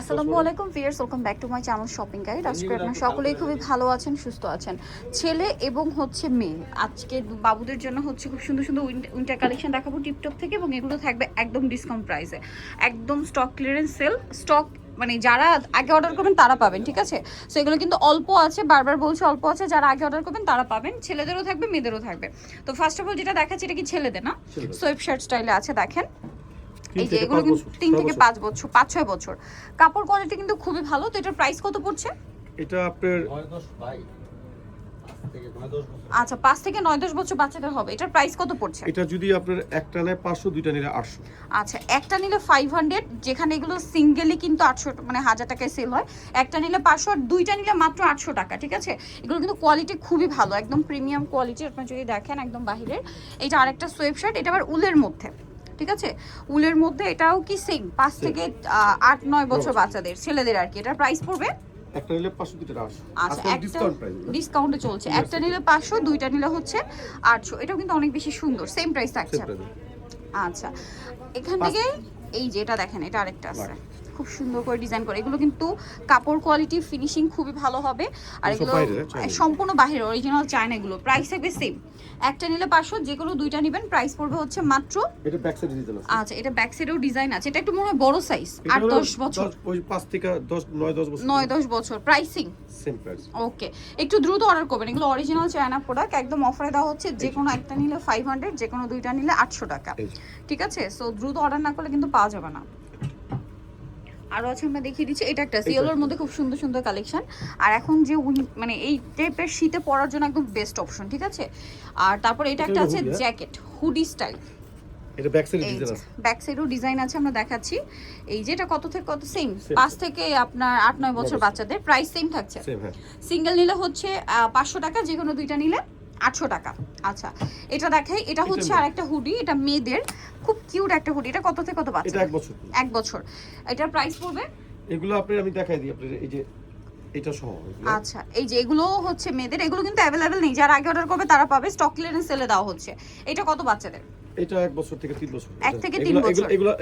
আসসালামু আলাইকুম viewers welcome back to my channel shopping guide. আজকে আপনারা সকলেই খুবই ভালো আছেন সুস্থ আছেন। ছেলে এবং হচ্ছে মেয়ে। আজকে বাবুদের জন্য হচ্ছে খুব সুন্দর সুন্দর উইন্টার কালেকশন দেখাবো টিপটপ থেকে এবং এগুলো থাকবে একদম ডিসকাউন্ট প্রাইসে একদম স্টক ক্লিয়ারেন্স সেল স্টক মানে যারা আগে অর্ডার করবেন তারা পাবেন ঠিক আছে? সো এগুলো কিন্তু অল্প আছে বারবার বলছে অল্প আছে যারা আগে অর্ডার করবেন তারা পাবেন ছেলেদেরও থাকবে মেয়েদেরও থাকবে। তো ফার্স্ট অফ অল যেটা দেখাচ্ছি এটা কি ছেলেদের না। সোয়েব শার্ট স্টাইলে আছে দেখেন। এই যে এগুলো কিন্তু তিন থেকে পাঁচ বছর পাঁচ ছয় বছর। কাপড় কোয়ালিটি কিন্তু খুবই ভালো তো এটার প্রাইস কত পড়ছে? এটা আপনার আচ্ছা পাঁচ থেকে নয় দশ বছর বাচ্চাদের হবে। এটার প্রাইস কত পড়ছে? এটা যদি আপনার একটা নেয় পাঁচশো দুইটা নিলে আটশো। আচ্ছা একটা নিলে ফাইভ হান্ড্রেড যেখানে এগুলো সিঙ্গেলি কিন্তু আটশো মানে হাজার টাকায় সেল হয়। একটা নিলে পাঁচশো আর দুইটা নিলে মাত্র আটশো টাকা ঠিক আছে? এগুলো কিন্তু কোয়ালিটি খুবই ভালো একদম প্রিমিয়াম কোয়ালিটি আপনার যদি দেখেন একদম বাহিরের। এটা আরেকটা সোয়েব শার্ট এটা আবার উলের মধ্যে। ঠিক আছে? উলের মধ্যে এটাও কি সেম পাঁচ থেকে আট নয় বছর। বাচ্চাদের ছেলেদের আর কি। এটার প্রাইস পড়বে? একটা নিলে আচ্ছা ডিসকাউন্ট প্রাইস ডিসকাউন্টে চলছে। একটা নিলে পাঁচশো দুইটা নিলে হচ্ছে আটশো। এটাও কিন্তু অনেক বেশি সুন্দর। সেম প্রাইস থাকছে। আচ্ছা। এখান থেকে এই যে এটা দেখেন এটা আরেকটা আছে. খুব সুন্দর করে ডিজাইন করে। এগুলো কিন্তু কাপড় কোয়ালিটি ফিনিশিং খুবই ভালো হবে। আর এগুলো। সম্পূর্ণ বাইরের অরিজিনাল চায়না এগুলো। প্রাইস থাকবে সেম একটা নিলে পাঁচশো যে কোনো দুইটা নেবেন প্রাইস পড়বে হচ্ছে মাত্র এটা ব্যাক সাইড ডিজাইন আছে। আচ্ছা এটা ব্যাক সাইডেও ডিজাইন আছে। এটা একটু মনে হয় বড় সাইজ আট দশ বছর। ওই পাঁচ থেকে দশ নয় দশ বছর। নয় দশ বছর। প্রাইসিং সেম প্রাইস ওকে একটু দ্রুত অর্ডার করবেন। এগুলো অরিজিনাল চায়না প্রোডাক্ট একদম অফারে দেওয়া হচ্ছে যে কোনো একটা নিলে ফাইভ হান্ড্রেড যে কোনো দুইটা নিলে আটশো টাকা। ঠিক আছে? সো দ্রুত অর্ডার না করলে কিন্তু পাওয়া যাবে না। আরও আছে আমরা দেখিয়ে দিচ্ছি। এটা একটা সিওলোর মধ্যে খুব সুন্দর সুন্দর কালেকশন আর এখন যে মানে এই টাইপের শীতে পরার জন্য একদম বেস্ট অপশন ঠিক আছে? আর তারপর এটা একটা আছে হ্যাঁ? জ্যাকেট হুডি স্টাইল এটা ব্যাক সাইড এই ডিজাইন আছে। ব্যাক সাইডেও ডিজাইন আছে আমরা দেখাচ্ছি। এই যে এটা কত থেকে কত? সেম পাঁচ থেকে আপনার আট নয় বছর। বাচ্চাদের। প্রাইস সেম থাকছে। হ্যাঁ। সিঙ্গেল নিলে হচ্ছে পাঁচশো টাকা যে কোনো দুইটা নিলে আটশো টাকা। আচ্ছা এটা দেখাই এটা হচ্ছে আর একটা হুডি এটা মেয়েদের। খুব কিউট একটা হুডি এটা কত থেকে কত এটা বাচ্চা এক বছর। এক বছর। এটার প্রাইস পড়বে? এগুলো আপনি আমি দেখাই দিই আপনি এই যে এটা সহ আচ্ছা এই যে এগুলো হচ্ছে মেয়েদের এগুলো কিন্তু অ্যাভেলেবেল নেই। যারা আগে অর্ডার করবে তারা পাবে। স্টক ক্লিয়ারেন্স সেলে দেওয়া হচ্ছে। এটা কত বাচ্চাদের? এটা এক বছর থেকে তিন বছর এক থেকে তিন বছর। এগুলো-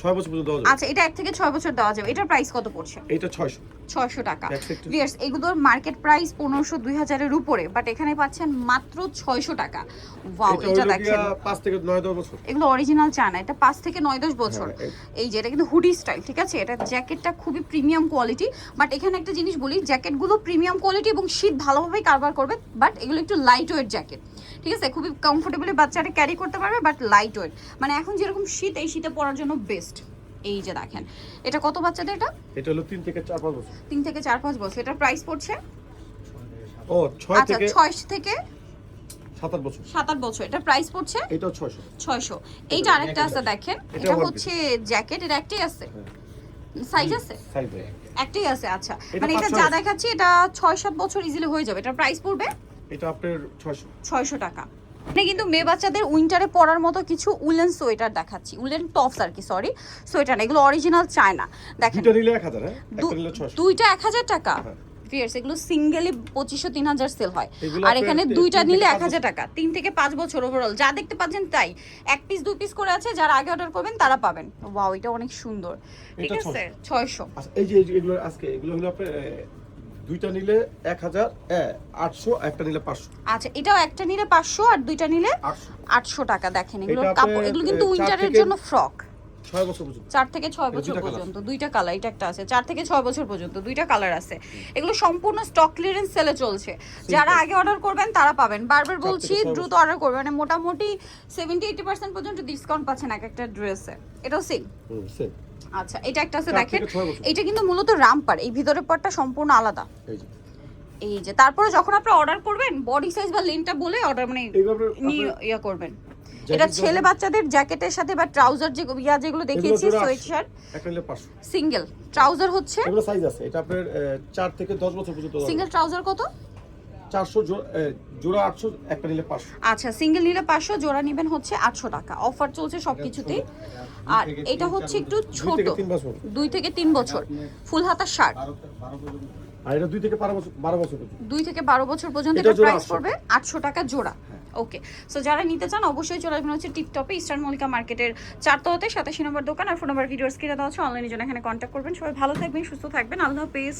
ছয় বছর পর্যন্ত দেওয়া যাবে। আচ্ছা এটা এক থেকে ছয় বছর দেওয়া যাবে। এটার প্রাইস কত পড়ছে? এটা ছয়শো। ছয়শো টাকা। ভিয়ার্স এগুলোর মার্কেট প্রাইস পনেরোশো দুই হাজারের উপরে বাট এখানে পাচ্ছেন মাত্র ছয়শো টাকা। ওয়াও এটা দেখেন। গিয়া পাঁচ থেকে নয় দশ বছর। এগুলো অরিজিনাল চায়না এটা পাঁচ থেকে নয় দশ বছর। হ্যাঁ, এই যে এটা কিন্তু হুডি স্টাইল ঠিক আছে? এটা জ্যাকেটটা খুবই প্রিমিয়াম কোয়ালিটি বাট এখানে একটা জিনিস বলি জ্যাকেটগুলো প্রিমিয়াম কোয়ালিটি এবং শীত ভালোভাবেই কারবার করবে বাট এগুলো একটু লাইট ওয়েট জ্যাকেট ঠিক আছে? খুবই কমফোর্টেবলি বাচ্চাটা ক্যারি করতে পারবে বাট লাইট ওয়েট মানে এখন যেরকম শীত এই শীতে পরার জন্য বেস্ট এই যে দেখেন। এটা কত বাচ্চাদের এটা? এটা হলো তিন থেকে চার পাঁচ বছর। তিন থেকে চার পাঁচ বছর। এটার প্রাইস পড়ছে? ও ছয় আচ্ছা থেকে ছয় থেকে সাত আট বছর। সাত বছর। এটার প্রাইস পড়ছে? এইটা আরেকটা আছে দেখেন। এটা এটা হচ্ছে জ্যাকেট এটা একটাই আছে। সাইজ আছে? সাইজ একটাই। আছে আচ্ছা। এটা মানে এটা যা ছয় দেখাচ্ছি এটা ছয় সাত বছর ইজিলি হয়ে যাবে। এটার প্রাইস পড়বে? এটা আপনার ছয়শো। ছয়শো টাকা। এখানে কিন্তু মেয়ে বাচ্চাদের উইন্টারে পরার মতো কিছু উলেন সোয়েটার দেখাচ্ছি। উলেন টপস আর কি সরি সোয়েটার এগুলো অরিজিনাল চায়না। দেখেন দুইটা নিলে এক হাজার হ্যাঁ? একটা নিলে ছয়শো। দুইটা এক হাজার টাকা। ফিয়ার্স এগুলো সিঙ্গেলি পঁচিশশো তিন হাজার সেল হয়। আর এখানে দুইটা নিলে এক হাজার টাকা। তিন থেকে পাঁচ বছর ওভারঅল যা দেখতে পাচ্ছেন তাই। এক পিস দুই পিস করে আছে যারা আগে অর্ডার করবেন তারা পাবেন। ওয়াও এটা অনেক সুন্দর। ঠিক আছে? ছয়শো। আচ্ছা এই যে এগুলো আজকে এগুলো হলো আপনার দুইটা নিলে এক হাজার আটশো একটা নিলে পাঁচশো। আচ্ছা এটাও একটা নিলে পাঁচশো আর দুইটা নিলে আটশো। টাকা। দেখেন এগুলো কাপড় এগুলো কিন্তু উইন্টারের জন্য ফ্রক। ছয় বছর পর্যন্ত? চার থেকে ছয় বছর পর্যন্ত। দুইটা কালার এটা একটা আছে। চার থেকে ছয় বছর পর্যন্ত দুইটা কালার আছে। এগুলো সম্পূর্ণ স্টক ক্লিয়ারেন্স সেলে চলছে। যারা আগে অর্ডার করবেন তারা পাবেন। বারবার বলছি দ্রুত অর্ডার করবেন। মানে মোটামুটি সেভেন্টি এইটি পার্সেন্ট পর্যন্ত ডিসকাউন্ট পাচ্ছেন এক একটা ড্রেসে এটাও সেম আচ্ছা এটা একটা আছে দেখেন। এটা কিন্তু মূলত রামপার এই ভিতরের পার্টটা সম্পূর্ণ আলাদা। এই যে। তারপরে যখন আপনি অর্ডার করবেন বডি সাইজ বা লেনটা বলে অর্ডার মানে ইয়া করবেন। এটা ছেলে বাচ্চাদের জ্যাকেটের সাথে বা ট্রাউজার যে ইয়া যেগুলো দেখিয়েছি জোড়া সোয়েট আটশো। শার্ট একটা নিলে পাঁচশো। সিঙ্গেল। ট্রাউজার হচ্ছে এগুলো সাইজ আছে। এটা আপনার এ, চার থেকে দশ বছর পর্যন্ত সিঙ্গেল ট্রাউজার কত? যাবে। চারশো জো- এ, জোড়া আটশো একটা নিলে পাঁচশো। আচ্ছা সিঙ্গেল নিলে পাঁচশো জোড়া নেবেন হচ্ছে আটশো টাকা। অফার চলছে সবকিছুতেই আর এটা হচ্ছে একটু ছোট। থেকে তিন বছর। দুই থেকে তিন বছর। ফুল হাতা শার্ট। আর এটা দুই থেকে বারো বছর বারো বছর পর্যন্ত। দুই থেকে বারো বছর পর্যন্ত এটা প্রাইস পড়বে আটশো টাকা জোড়া। ওকে সো যারা নিতে চান, অবশ্যই চলে আসবেন হচ্ছে টিপটপে ইস্টার্ন মল্লিকা মার্কেটের চারতলাতে সাতাশি নম্বর দোকান আর ফোন নম্বর ভিডিওস স্ক্রিনে দেওয়া হচ্ছে অনলাইনের জন্য এখানে কন্ট্যাক্ট করবেন। সবাই ভালো থাকবেন, সুস্থ থাকবেন। আল্লাহ হাফিজ।